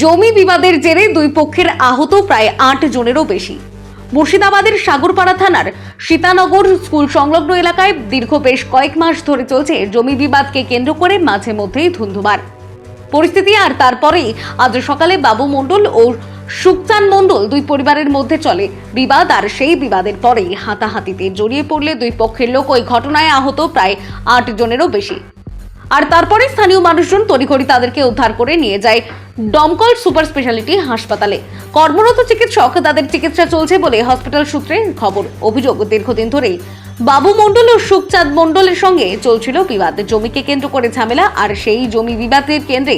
জমি বিবাদের জেরে দুই পক্ষের আহত প্রায় আট জনেরও বেশি। মুর্শিদাবাদের সাগরপাড়া থানার সীতানগর স্কুল সংলগ্ন এলাকায় দীর্ঘ বেশ কয়েক মাস ধরে চলছে জমি বিবাদকে কেন্দ্র করে মাঝে মধ্যেই ধুন্ধুমার। পরিস্থিতি আর তারপরেই আজ সকালে বাবু মণ্ডল ও সুকচান মণ্ডল দুই পরিবারের মধ্যে চলে। বিবাদ আর সেই বিবাদের পরেই হাতাহাতিতে জড়িয়ে পড়লে দুই পক্ষের লোক ওই ঘটনায় আহত প্রায় আট জনেরও বেশি। আর তারপরে স্থানীয় মানুষজন তড়িঘড়ি তাদেরকে উদ্ধার করে নিয়ে যায় দমকল সুপার স্পেশালিটি হাসপাতালে। কর্মরত চিকিৎসক তাদের চিকিৎসা চলছে বলে হসপিটাল সূত্রে খবর। অভিযোগ দীর্ঘদিন ধরেই বাবু মণ্ডল ও সুখচাঁদ মণ্ডলের সঙ্গে চলছিল বিবাদ। জমিকে কেন্দ্র করে ঝামেলা আর সেই জমি বিবাদের কেন্দ্রে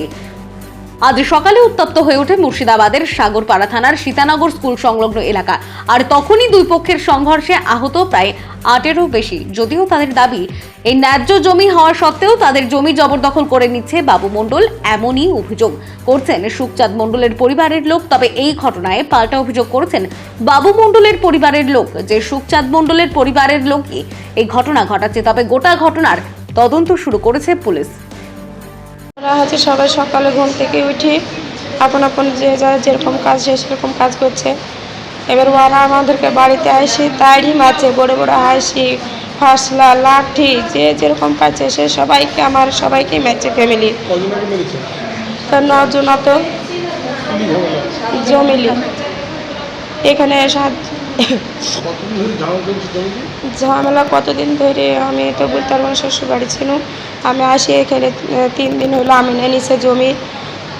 আজ সকালে উত্তপ্ত হয়ে ওঠে মুর্শিদাবাদের সাগরপাড়া থানার সীতানগর স্কুল সংলগ্ন এলাকা। আর তখনই দুই পক্ষের সংঘর্ষে আহত প্রায় আটেরও বেশি। যদিও তাদের দাবি, এই ন্যায্য জমি হওয়া সত্ত্বেও তাদের জমি জবরদখল করে নিচ্ছে বাবু মণ্ডল, এমনই অভিযোগ করছেন সুখচাঁদ মণ্ডলের পরিবারের লোক। তবে এই ঘটনায় পাল্টা অভিযোগ করেছেন বাবু মণ্ডলের পরিবারের লোক, যে সুখচাঁদ মণ্ডলের পরিবারের লোকই এই ঘটনা ঘটাচ্ছে। তবে গোটা ঘটনার তদন্ত শুরু করেছে পুলিশ। ওরা হচ্ছে সবাই সকালে ঘুম থেকে উঠে। আপন আপন যে যার যেরকম কাজ সে সেরকম কাজ করছে। এবার ওরা আমাদেরকে বাড়িতে আসি তাইরই মারছে বড় বড় হাসি ফাসলা লাঠি যে যেরকম পাচ্ছে সে সবাইকে আমার সবাইকে মারছে ফ্যামিলি। মেরেছে নজন তো জমিলি। এখানে ঝামেলা কতদিন ধরে আমি তো বলতে পারব শ্বশুর বাড়ি ছিল আমি আসি এখানে তিন দিন হলো আমি নিয়ে নিছে জমি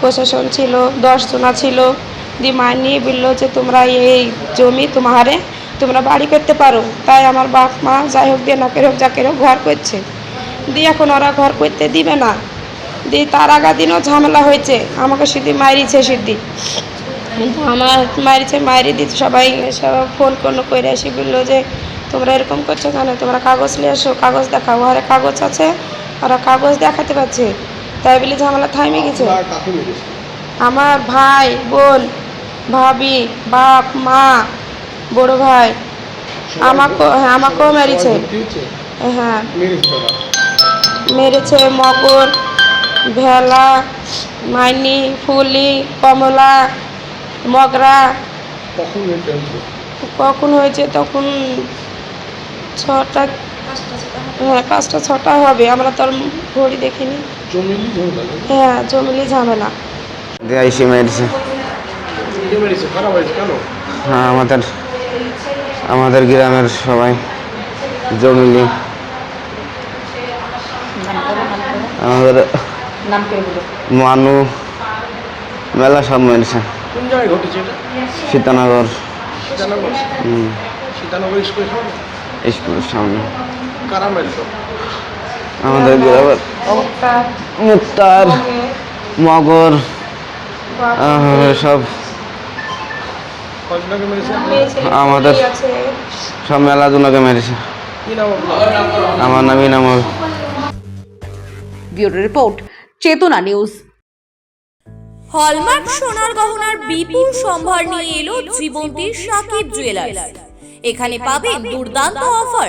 প্রশাসন ছিল, দশ জনা ছিল। দি মা নিয়ে বলল যে, তোমরা এই জমি তোমারে, তোমরা বাড়ি করতে পারো। তাই আমার বাপ মা যাই হোক দিয়ে নাকের হোক, যাকের হোক ঘর করছে। দিয়ে এখন ওরা ঘর করতে দিবে না। দিয়ে তার আগা দিনও ঝামেলা হয়েছে। আমাকে সিদ্ধি মারিছে সিদ্ধি কিন্তু আমার মারিছে মারি দিতে সবাই সব ফোন কোনো করে এসে বলল যে, তোমরা এরকম করছ কেন? তোমরা কাগজ নিয়ে আসো কাগজ দেখাও। আরে কাগজ আছে ওরা কাগজ দেখাতে পারছে। তাই বলে ঝামেলা থামে গেছে। আমার ভাই বোন ভাবি বাপ মা বড় ভাই আমাকেও হ্যাঁ আমাকেও মেরেছে? হ্যাঁ। মেরেছে মকর ভেলা মাইনি ফুলি কমলা মগরা। কখন হয়েছে? তখন ছটা হ্যাঁ পাঁচটা ছটা হবে। আমরা তো আর ঘড়ি দেখিনি। হ্যাঁ জমিলি ঝামেলা। মেরেছে হ্যাঁ আমাদের আমাদের গ্রামের সবাই জমিলি আমাদের মানু মেলা সব মেরেছে কোন জায়গায় ঘটেছে এটা সীতানগর। সীতানগর। হুম, সীতানগর স্কুলের সামনে। সামনে আমাদের গ্রামের মুক্তার। মগর সব। আমাদের সব মেলা জনকে মেরেছে। কি নাম আমার নাম Inamul. Bureau report Chetana news. Hallmark সোনার গহনার বিপুল সম্ভার নিয়ে এলো জীবন্তীর সাকিব জুয়েলার্স এখানে পাবেন দুর্দান্ত অফার